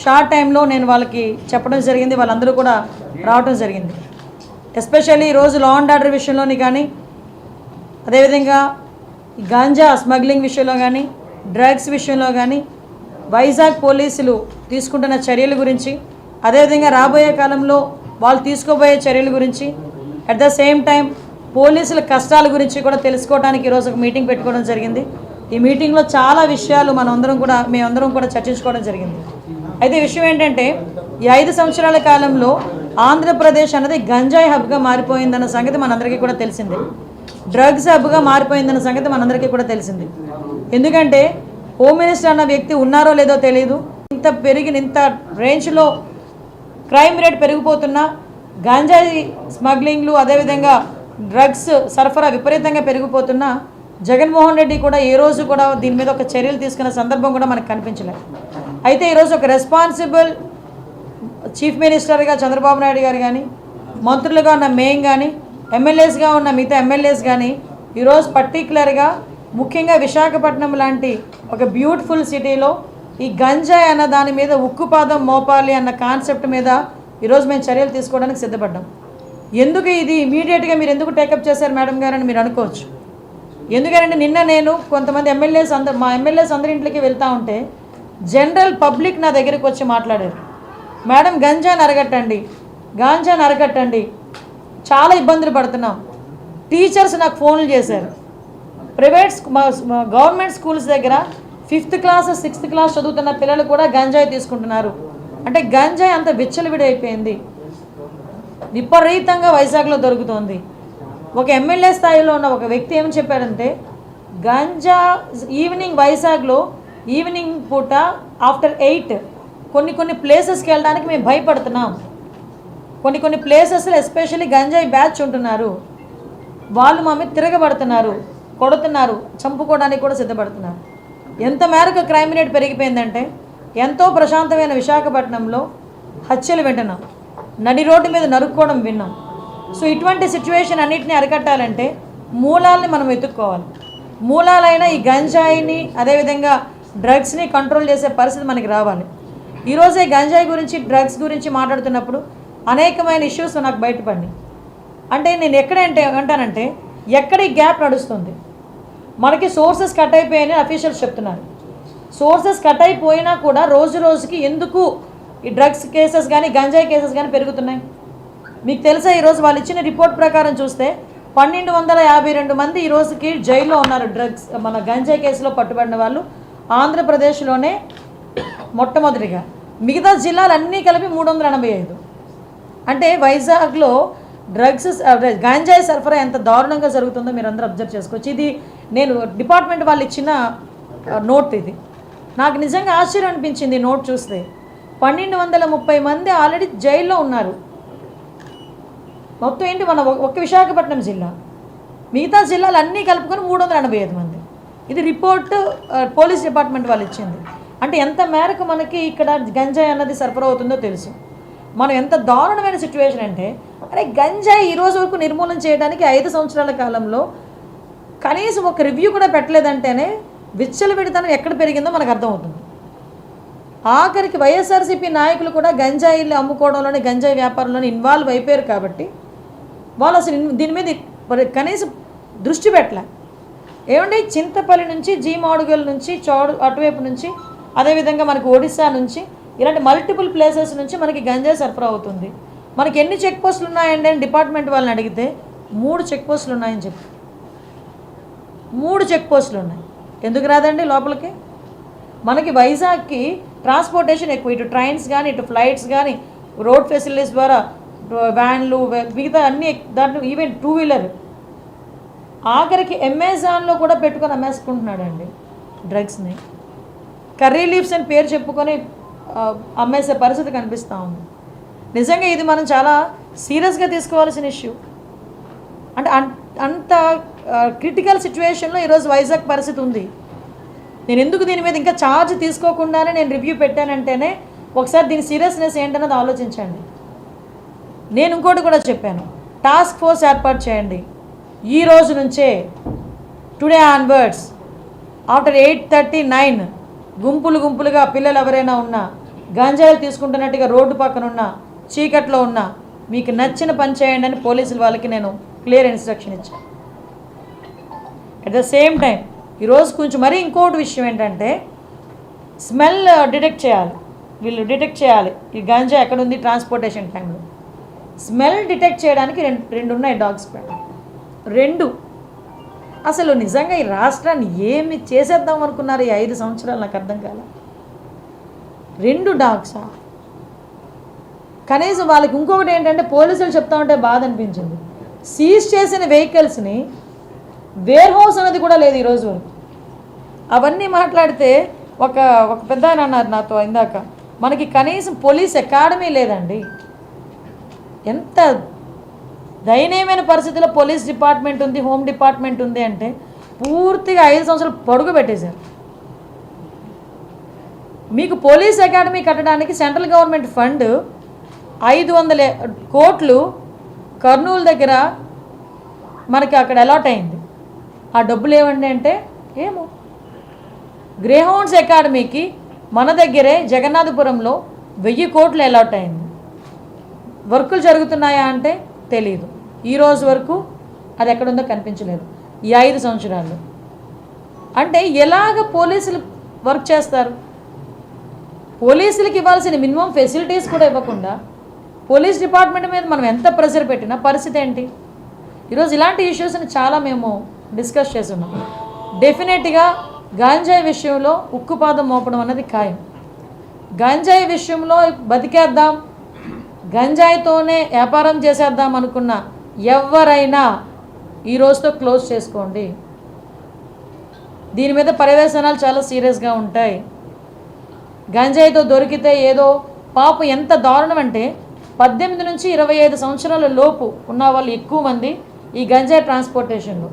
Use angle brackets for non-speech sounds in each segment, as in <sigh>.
Short టైంలో నేను వాళ్ళకి చెప్పడం జరిగింది వాళ్ళందరూ కూడా రావడం జరిగింది. ఎస్పెషల్లీ ఈరోజు లా అండ్ ఆర్డర్ విషయంలోని కానీ అదేవిధంగా గాంజా స్మగ్లింగ్ విషయంలో కానీ డ్రగ్స్ విషయంలో కానీ వైజాగ్ పోలీసులు తీసుకుంటున్న చర్యల గురించి అదేవిధంగా రాబోయే కాలంలో వాళ్ళు తీసుకోబోయే చర్యల గురించి అట్ ద సేమ్ టైం పోలీసుల కష్టాల గురించి కూడా తెలుసుకోవడానికి ఈరోజు ఒక మీటింగ్ పెట్టుకోవడం జరిగింది. ఈ మీటింగ్లో చాలా విషయాలు మనందరం కూడా మేమందరం కూడా చర్చించుకోవడం జరిగింది. అయితే విషయం ఏంటంటే ఈ ఐదు సంవత్సరాల కాలంలో ఆంధ్రప్రదేశ్ అన్నది గంజాయి హబ్గా మారిపోయిందన్న సంగతి మనందరికీ కూడా తెలిసిందే. డ్రగ్స్ హబ్గా మారిపోయిందన్న సంగతి మనందరికీ కూడా తెలిసింది. ఎందుకంటే హోమ్ మినిస్టర్ అన్న వ్యక్తి ఉన్నారో లేదో తెలియదు ఇంత పెరిగిన ఇంత రేంజ్లో క్రైమ్ రేట్ పెరిగిపోతున్నా గాంజాయి స్మగ్లింగ్లు అదేవిధంగా డ్రగ్స్ సరఫరా విపరీతంగా పెరిగిపోతున్నా జగన్మోహన్ రెడ్డి కూడా ఏ రోజు కూడా దీని మీద ఒక చర్యలు తీసుకున్న సందర్భం కూడా మనకు కనిపించలేదు. అయితే ఈరోజు ఒక రెస్పాన్సిబుల్ చీఫ్ మినిస్టర్గా చంద్రబాబు నాయుడు గారు కానీ మంత్రులుగా ఉన్న మేం కానీ ఎమ్మెల్యేస్గా ఉన్న మిగతా ఎమ్మెల్యేస్ కానీ ఈరోజు పర్టికులర్గా ముఖ్యంగా విశాఖపట్నం లాంటి ఒక బ్యూటిఫుల్ సిటీలో ఈ గంజాయి అన్న దాని మీద ఉక్కుపాదం మోపాలి అన్న కాన్సెప్ట్ మీద ఈరోజు మేము చర్యలు తీసుకోవడానికి సిద్ధపడ్డాం. ఎందుకు ఇది ఇమీడియట్గా మీరు ఎందుకు టేకప్ చేశారు మేడం గారు అని మీరు అనుకోవచ్చు. ఎందుకంటే నిన్న నేను కొంతమంది ఎమ్మెల్యేస్ అందరు మా ఎమ్మెల్యేస్ అందరి ఇంట్లోకి వెళ్తా ఉంటే జనరల్ పబ్లిక్ నా దగ్గరికి వచ్చి మాట్లాడారు. మేడం గంజాని అరగట్టండి గాంజాని అరగట్టండి చాలా ఇబ్బందులు పడుతున్నాం. టీచర్స్ నాకు ఫోన్లు చేశారు. ప్రైవేట్ స్కూ- గవర్నమెంట్ స్కూల్స్ దగ్గర ఫిఫ్త్ క్లాస్ సిక్స్త్ క్లాస్ చదువుతున్న పిల్లలు కూడా గంజాయి తీసుకుంటున్నారు. అంటే గంజాయి అంత విచ్చలవిడైపోయింది విపరీతంగా వైజాగ్లో దొరుకుతోంది. ఒక ఎమ్మెల్యే స్థాయిలో ఉన్న ఒక వ్యక్తి ఏమని చెప్పాడంటే గంజా ఈవినింగ్ వైజాగ్లో ఈవినింగ్ పూట ఆఫ్టర్ ఎయిట్ కొన్ని కొన్ని ప్లేసెస్కి వెళ్ళడానికి మేము భయపడుతున్నాం. కొన్ని కొన్ని ప్లేసెస్లో ఎస్పెషల్లీ గంజాయి బ్యాచ్ ఉంటున్నారు. వాళ్ళు మా మీద తిరగబడుతున్నారు కొడుతున్నారు చంపుకోవడానికి కూడా సిద్ధపడుతున్నారు. ఎంత మేరకు క్రైమ్ రేట్ పెరిగిపోయిందంటే ఎంతో ప్రశాంతమైన విశాఖపట్నంలో హత్యలు వింటున్నాం. నడి రోడ్డు మీద నరుక్కోవడం విన్నాం. సో ఇటువంటి సిచ్యువేషన్ అన్నింటినీ అరికట్టాలంటే మూలాల్ని మనం వెతుక్కోవాలి. మూలాలైన ఈ గంజాయిని అదేవిధంగా డ్రగ్స్ని కంట్రోల్ చేసే పరిస్థితి మనకి రావాలి. ఈరోజే గంజాయి గురించి డ్రగ్స్ గురించి మాట్లాడుతున్నప్పుడు అనేకమైన ఇష్యూస్ నాకు బయటపడినాయి అంటే నేను ఎక్కడంటే అంటానంటే ఎక్కడ ఈ గ్యాప్ నడుస్తుంది? మనకి సోర్సెస్ కట్ అయిపోయాయని అఫీషియల్స్ చెప్తున్నారు. సోర్సెస్ కట్ అయిపోయినా కూడా రోజు రోజుకి ఎందుకు ఈ డ్రగ్స్ కేసెస్ కానీ గంజాయి కేసెస్ కానీ పెరుగుతున్నాయి? మీకు తెలుసా ఈరోజు వాళ్ళు ఇచ్చిన రిపోర్ట్ ప్రకారం చూస్తే పన్నెండు వందల యాభై రెండు మంది ఈ రోజుకి జైల్లో ఉన్నారు డ్రగ్స్ మన గంజాయి కేసులో పట్టుబడిన వాళ్ళు. ఆంధ్రప్రదేశ్లోనే మొట్టమొదటిగా. మిగతా జిల్లాలన్నీ కలిపి మూడు వందల ఎనభై ఐదు. అంటే వైజాగ్లో డ్రగ్స్ గాంజాయి సరఫరా ఎంత దారుణంగా జరుగుతుందో మీరు అందరూ అబ్జర్వ్ చేసుకోవచ్చు. ఇది నేను డిపార్ట్మెంట్ వాళ్ళు ఇచ్చిన నోట్ ఇది. నాకు నిజంగా ఆశ్చర్యం అనిపించింది నోట్ చూస్తే. పన్నెండు వందల ముప్పై మంది ఆల్రెడీ జైల్లో ఉన్నారు. మొత్తం ఏంటి మన ఒక ఒక్క విశాఖపట్నం జిల్లా. మిగతా జిల్లాలు అన్నీ కలుపుకొని మూడు వందల ఎనభై ఐదు మంది. ఇది రిపోర్ట్ పోలీస్ డిపార్ట్మెంట్ వాళ్ళు ఇచ్చింది. అంటే ఎంత మేరకు మనకి ఇక్కడ గంజాయి అన్నది సరఫరా అవుతుందో తెలుసు. మనం ఎంత దారుణమైన సిచ్యువేషన్ అంటే అరే గంజాయి ఈ రోజు వరకు నిర్మూలన చేయడానికి ఐదు సంవత్సరాల కాలంలో కనీసం ఒక రివ్యూ కూడా పెట్టలేదంటేనే విచ్చల విడితనం ఎక్కడ పెరిగిందో మనకు అర్థమవుతుంది. ఆఖరికి వైఎస్ఆర్సీపీ నాయకులు కూడా గంజాయిలు అమ్ముకోవడంలోని గంజాయి వ్యాపారంలోని ఇన్వాల్వ్ అయిపోయారు కాబట్టి వాళ్ళు అసలు దీని మీద కనీసం దృష్టి పెట్టలే. ఏమంటే చింతపల్లి నుంచి జీమాడుగల్ నుంచి చోడు అటువైపు నుంచి అదేవిధంగా మనకి ఒడిశా నుంచి ఇలాంటి మల్టిపుల్ ప్లేసెస్ నుంచి మనకి గంజాయి సరఫరా అవుతుంది. మనకి ఎన్ని చెక్ పోస్టులు ఉన్నాయండి అని డిపార్ట్మెంట్ వాళ్ళని అడిగితే మూడు చెక్ పోస్టులు ఉన్నాయని చెప్పి. మూడు చెక్ పోస్టులు ఉన్నాయి. ఎందుకు రాదండి లోపలికి? మనకి వైజాగ్కి ట్రాన్స్పోర్టేషన్ ఎక్కువ. ఇటు ట్రైన్స్ కానీ ఇటు ఫ్లైట్స్ కానీ రోడ్ ఫెసిలిటీస్ ద్వారా వ్యాన్లు మిగతా అన్ని దాంట్లో ఈవెన్ టూ వీలర్ ఆఖరికి అమెజాన్లో కూడా పెట్టుకొని అమ్మేసుకుంటున్నాడండి డ్రగ్స్ని. కర్రీ లీవ్స్ అని పేరు చెప్పుకొని అమ్మేసే పరిస్థితి కనిపిస్తూ ఉంది. నిజంగా ఇది మనం చాలా సీరియస్గా తీసుకోవాల్సిన ఇష్యూ. అంటే అన్- అంత క్రిటికల్ సిచ్యువేషన్లో ఈరోజు వైజాగ్ పరిస్థితి ఉంది. నేను ఎందుకు దీని మీద ఇంకా ఛార్జ్ తీసుకోకుండానే నేను రివ్యూ పెట్టానంటేనే ఒకసారి దీని సీరియస్నెస్ ఏంటన్నది ఆలోచించండి. నేను ఇంకోటి కూడా చెప్పాను. టాస్క్ ఫోర్స్ ఏర్పాటు చేయండి. ఈ రోజు నుంచే today onwards after eight thirty nine గుంపులు గుంపులుగా పిల్లలు ఎవరైనా ఉన్నా గంజాయిలు తీసుకుంటున్నట్టుగా రోడ్డు పక్కన ఉన్న చీకట్లో ఉన్న మీకు నచ్చిన పని చేయండి అని పోలీసులు వాళ్ళకి నేను క్లియర్ ఇన్స్ట్రక్షన్ ఇచ్చాను అట్ ద సేమ్ టైం ఈరోజు కొంచెం మరీ ఇంకోటి విషయం ఏంటంటే స్మెల్ డిటెక్ట్ చేయాలి. వీళ్ళు డిటెక్ట్ చేయాలి. ఈ గంజా ఎక్కడ ఉంది ట్రాన్స్పోర్టేషన్ టైంలో స్మెల్ డిటెక్ట్ చేయడానికి రెండు రెండు ఉన్నాయి డాగ్స్ పెట్టాలి రెండు. అసలు నిజంగా ఈ రాష్ట్రాన్ని ఏమి చేసేద్దాం అనుకున్నారు ఈ ఐదు సంవత్సరాలు నాకు అర్థం కాల. రెండు డాక్సా కనీసం వాళ్ళకి ఇంకొకటి ఏంటంటే పోలీసులు చెప్తా ఉంటే బాధ అనిపించింది. సీజ్ చేసిన వెహికల్స్ని వేర్ హౌస్ అనేది కూడా లేదు ఈరోజు వరకు. అవన్నీ మాట్లాడితే ఒక ఒక పెద్ద ఆయన అన్నారు నాతో ఇందాక. మనకి కనీసం పోలీస్ అకాడమీ లేదండి. ఎంత దయనీయమైన పరిస్థితిలో పోలీస్ డిపార్ట్మెంట్ ఉంది హోమ్ డిపార్ట్మెంట్ ఉంది అంటే పూర్తిగా ఐదు సంవత్సరాలు పొడుగు పెట్టేశారు. మీకు పోలీస్ అకాడమీ కట్టడానికి సెంట్రల్ గవర్నమెంట్ ఫండ్ ఐదు వందల కోట్లు కర్నూలు దగ్గర మనకి అక్కడ అలాట్ అయింది. ఆ డబ్బులు ఏమండి అంటే ఏమో. గ్రేహౌండ్స్ అకాడమీకి మన దగ్గరే జగన్నాథపురంలో వెయ్యి కోట్లు అలాట్ అయింది. వర్కులు జరుగుతున్నాయా అంటే తెలియదు ఈ రోజు వరకు అది ఎక్కడుందో కనిపించలేదు. ఈ ఐదు సంవత్సరాలు అంటే ఎలాగ పోలీసులు వర్క్ చేస్తారు? పోలీసులకి ఇవ్వాల్సిన మినిమం ఫెసిలిటీస్ కూడా ఇవ్వకుండా పోలీస్ డిపార్ట్మెంట్ మీద మనం ఎంత ప్రెషర్ పెట్టినా పరిస్థితి ఏంటి? ఈరోజు ఇలాంటి ఇష్యూస్ని చాలా మేము డిస్కస్ చేస్తున్నాం. డెఫినెట్గా గాంజాయి విషయంలో ఉక్కుపాదం మోపడం అన్నది ఖాయం. గంజాయి విషయంలో బతికేద్దాం గంజాయితోనే వ్యాపారం చేసేద్దాం అనుకున్న ఎవరైనా ఈ రోజుతో క్లోజ్ చేసుకోండి. దీని మీద పర్యవేశనాలు చాలా సీరియస్గా ఉంటాయి. గంజాయితో దొరికితే ఏదో పాప ఎంత దారుణం అంటే పద్దెనిమిది నుంచి ఇరవై ఐదు సంవత్సరాల లోపు ఉన్న వాళ్ళు ఎక్కువ మంది ఈ గంజాయి ట్రాన్స్పోర్టేషన్లో.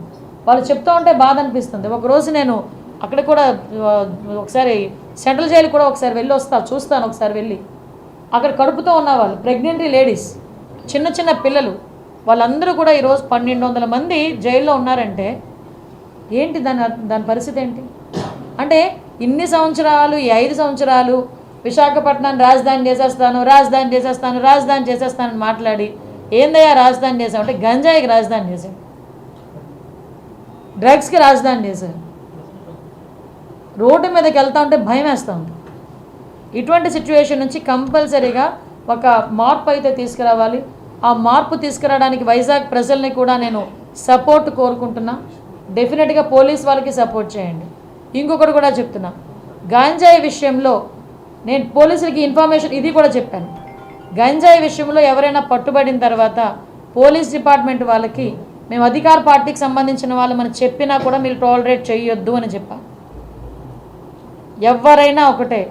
వాళ్ళు చెప్తూ ఉంటే బాధ అనిపిస్తుంది. ఒకరోజు నేను అక్కడ కూడా ఒకసారి సెంట్రల్ జైలు కూడా ఒకసారి వెళ్ళి వస్తా చూస్తాను ఒకసారి వెళ్ళి. అక్కడ కడుపుతో ఉన్న వాళ్ళు ప్రెగ్నెంటీ లేడీస్ చిన్న చిన్న పిల్లలు వాళ్ళందరూ కూడా ఈరోజు పన్నెండు వందల మంది జైల్లో ఉన్నారంటే ఏంటి దాని దాని పరిస్థితి ఏంటి? అంటే ఇన్ని సంవత్సరాలు ఈ ఐదు సంవత్సరాలు విశాఖపట్నం రాజధాని చేసేస్తాను రాజధాని చేసేస్తాను రాజధాని చేసేస్తానని మాట్లాడి ఏందయ్యా రాజధాని చేసాం అంటే గంజాయికి రాజధాని చేశాం డ్రగ్స్కి రాజధాని చేశారు రోడ్డు మీదకి వెళ్తా ఉంటే భయం వేస్తూ ఉంది. ఇటువంటి సిచ్యువేషన్ నుంచి కంపల్సరీగా ఒక మార్పు అయితే తీసుకురావాలి. ఆ మార్పు తీసుకురావడానికి వైజాగ్ ప్రజల్ని కూడా నేను సపోర్ట్ కోరుకుంటున్నా. డెఫినెట్గా పోలీస్ వాళ్ళకి సపోర్ట్ చేయండి. ఇంకొకటి కూడా చెప్తున్నా. గాంజాయి విషయంలో నేను పోలీసులకి ఇన్ఫర్మేషన్ ఇది కూడా చెప్పాను. గంజాయి విషయంలో ఎవరైనా పట్టుబడిన తర్వాత పోలీస్ డిపార్ట్మెంట్ వాళ్ళకి మేము అధికార పార్టీకి సంబంధించిన వాళ్ళు మనం చెప్పినా కూడా మీరు టాలరేట్ చేయొద్దు అని చెప్పాను ఎవరైనా ఒకటే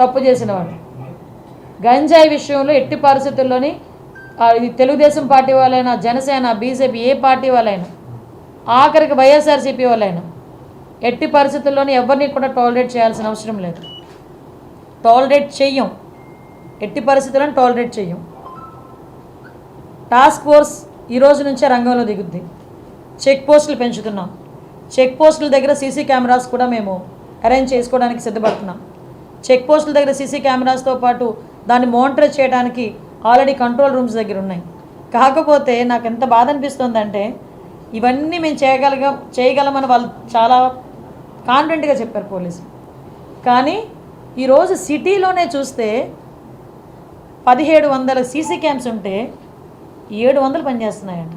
తప్పు చేసిన వాళ్ళు. గంజాయి విషయంలో ఎట్టి పరిస్థితుల్లోని తెలుగుదేశం పార్టీ వాళ్ళైనా జనసేన బీజేపీ ఏ పార్టీ వాళ్ళైనా ఆఖరికి వైఎస్ఆర్సీపీ వాళ్ళైనా ఎట్టి పరిస్థితుల్లోని ఎవరిని కూడా టాలరేట్ చేయాల్సిన అవసరం లేదు. టాలరేట్ చెయ్యం. ఎట్టి పరిస్థితులను టాలరేట్ చెయ్యం. టాస్క్ ఫోర్స్ ఈ రోజు నుంచే రంగంలో దిగుద్ది. చెక్ పోస్టులు పెంచుతున్నాం. చెక్ పోస్టుల దగ్గర సీసీ కెమెరాస్ కూడా మేము అరేంజ్ చేసుకోవడానికి సిద్ధపడుతున్నాం. చెక్ పోస్టుల దగ్గర సీసీ కెమెరాస్తో పాటు దాన్ని మానిటర్ చేయడానికి ఆల్రెడీ కంట్రోల్ రూమ్స్ దగ్గర ఉన్నాయి. కాకపోతే నాకు ఎంత బాధ అనిపిస్తుందంటే ఇవన్నీ మేము చేయగలగ చేయగలమని వాళ్ళు చాలా కాన్ఫిడెంట్గా చెప్పారు పోలీసు కానీ ఈరోజు సిటీలోనే చూస్తే పదిహేడు వందల సీసీ క్యామ్స్ ఉంటే ఏడు వందలు పనిచేస్తున్నాయంట.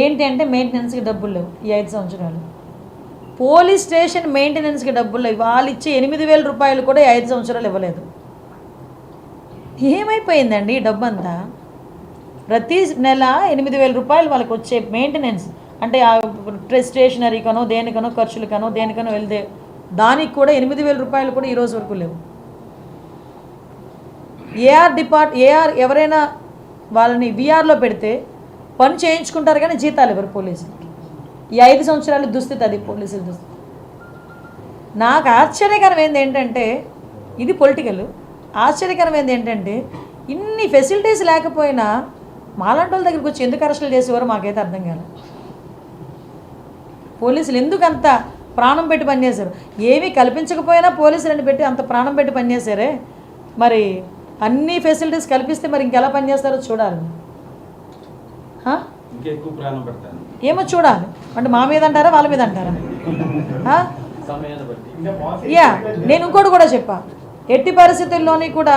ఏంటి అంటే మెయింటెనెన్స్కి డబ్బులు లేవు ఈ ఐదు సంవత్సరాలు. పోలీస్ స్టేషన్ మెయింటెనెన్స్కి డబ్బులు లేవు. వాళ్ళు ఇచ్చే ఎనిమిది వేల రూపాయలు కూడా ఈ ఐదు సంవత్సరాలు ఇవ్వలేదు. ఏమైపోయిందండి డబ్బంతా? డబ్బు అంతా ప్రతి నెల ఎనిమిది వేల రూపాయలు వాళ్ళకి వచ్చే మెయింటెనెన్స్ అంటే ఆ స్టేషనరీకనో దేనికనో ఖర్చులకనో దేనికనో వెళ్తే దానికి కూడా ఎనిమిది వేల రూపాయలు కూడా ఈరోజు వరకు లేవు. ఏఆర్ డిపార్ట్ ఏఆర్ ఎవరైనా వాళ్ళని విఆర్లో పెడితే పని చేయించుకుంటారు కానీ జీతాలు ఎవరు పోలీసులకి ఈ ఐదు సంవత్సరాలు దుస్థితి అది పోలీసుల దుస్థితి. నాకు ఆశ్చర్యకరమైంది ఏంటంటే ఇది పొలిటికల్ ఆశ్చర్యకరం ఏంది ఏంటంటే ఇన్ని ఫెసిలిటీస్ లేకపోయినా మాలాంటి వాళ్ళ దగ్గరికి వచ్చి ఎందుకు అరెస్టులు చేసేవారో మాకైతే అర్థం కాదు పోలీసులు ఎందుకు అంత ప్రాణం పెట్టి పనిచేశారు? ఏమీ కల్పించకపోయినా పోలీసులను పెట్టి అంత ప్రాణం పెట్టి పనిచేశారే? మరి అన్ని ఫెసిలిటీస్ కల్పిస్తే మరి ఇంకెలా పనిచేస్తారో చూడాలి. హా? ఇంకా ఎక్కువ ప్రాణం పెడతాను ఏమో చూడాలి. అంటే మా మీద అంటారా వాళ్ళ మీద అంటారా? <laughs> యా నేను ఇంకోటి కూడా చెప్పా. ఎట్టి పరిస్థితుల్లోని కూడా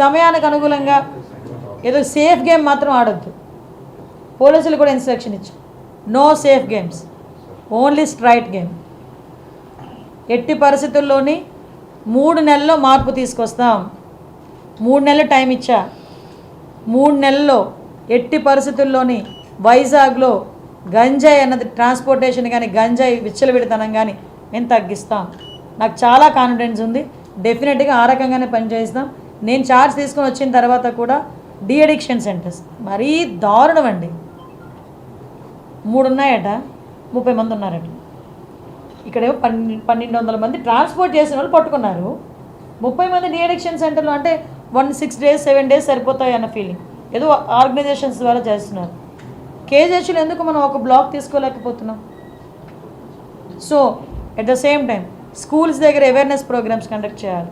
సమయానికి అనుగుణంగా ఏదో సేఫ్ గేమ్ మాత్రం ఆడొద్దు. పోలీసులు కూడా ఇన్స్ట్రక్షన్ ఇచ్చారు. No safe games only straight game ఎట్టి పరిస్థితుల్లోని మూడు నెలల్లో మార్పు తీసుకొస్తాం. మూడు నెలలు టైం ఇచ్చా. మూడు నెలల్లో ఎట్టి పరిస్థితుల్లోని వైజాగ్లో గంజాయి అన్నది ట్రాన్స్పోర్టేషన్ కానీ గంజాయి విచ్చలవిడితనం కానీ మేము తగ్గిస్తాం. నాకు చాలా కాన్ఫిడెన్స్ ఉంది. డెఫినెట్గా ఆ రకంగానే పనిచేస్తాం నేను ఛార్జ్ తీసుకొని వచ్చిన తర్వాత కూడా డీ అడిక్షన్ సెంటర్స్ మరీ దారుణం అండి మూడు ఉన్నాయట ముప్పై మంది ఉన్నారట ఇక్కడేమో పన్నెండు పన్నెండు వందల మంది ట్రాన్స్పోర్ట్ చేసిన వాళ్ళు పట్టుకున్నారు. ముప్పై మంది డీ అడిక్షన్ సెంటర్లో అంటే one six days seven days సరిపోతాయి అన్న ఫీలింగ్ ఏదో ఆర్గనైజేషన్స్ ద్వారా చేస్తున్నారు. కేజీహెచ్లో ఎందుకు మనం ఒక block తీసుకోలేకపోతున్నాం? So at the same time schools దగ్గర అవేర్నెస్ ప్రోగ్రామ్స్ కండక్ట్ చేయాలి.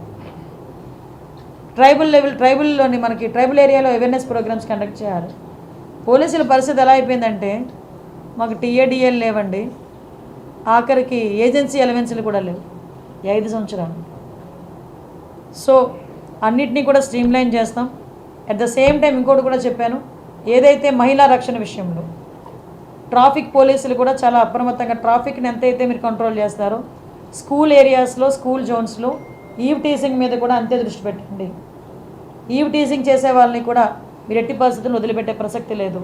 ట్రైబల్ లెవెల్ ట్రైబల్లోని మనకి ట్రైబల్ ఏరియాలో అవేర్నెస్ ప్రోగ్రామ్స్ కండక్ట్ చేయాలి. పోలీసుల పరిస్థితి ఎలా అయిపోయిందంటే మాకు టీఏడిఎల్ లేవండి. ఆఖరికి ఏజెన్సీ ఎలవెన్స్లు కూడా లేవు. ఐదు సంవత్సరాలు. సో అన్నిటినీ కూడా స్ట్రీమ్లైన్ చేస్తాం. అట్ ద సేమ్ టైం ఇంకోటి కూడా చెప్పాను. ఏదైతే మహిళా రక్షణ విషయంలో ట్రాఫిక్ పోలీసులు కూడా చాలా అప్రమత్తంగా ట్రాఫిక్ని ఎంతైతే మీరు కంట్రోల్ చేస్తారో స్కూల్ ఏరియాస్లో స్కూల్ జోన్స్లో ఈవ్ టీసింగ్ మీద కూడా అంతే దృష్టి పెట్టండి. ఈవ్ టీసింగ్ చేసే వాళ్ళని కూడా మీరు ఎట్టి పరిస్థితులను వదిలిపెట్టే ప్రసక్తి లేదు.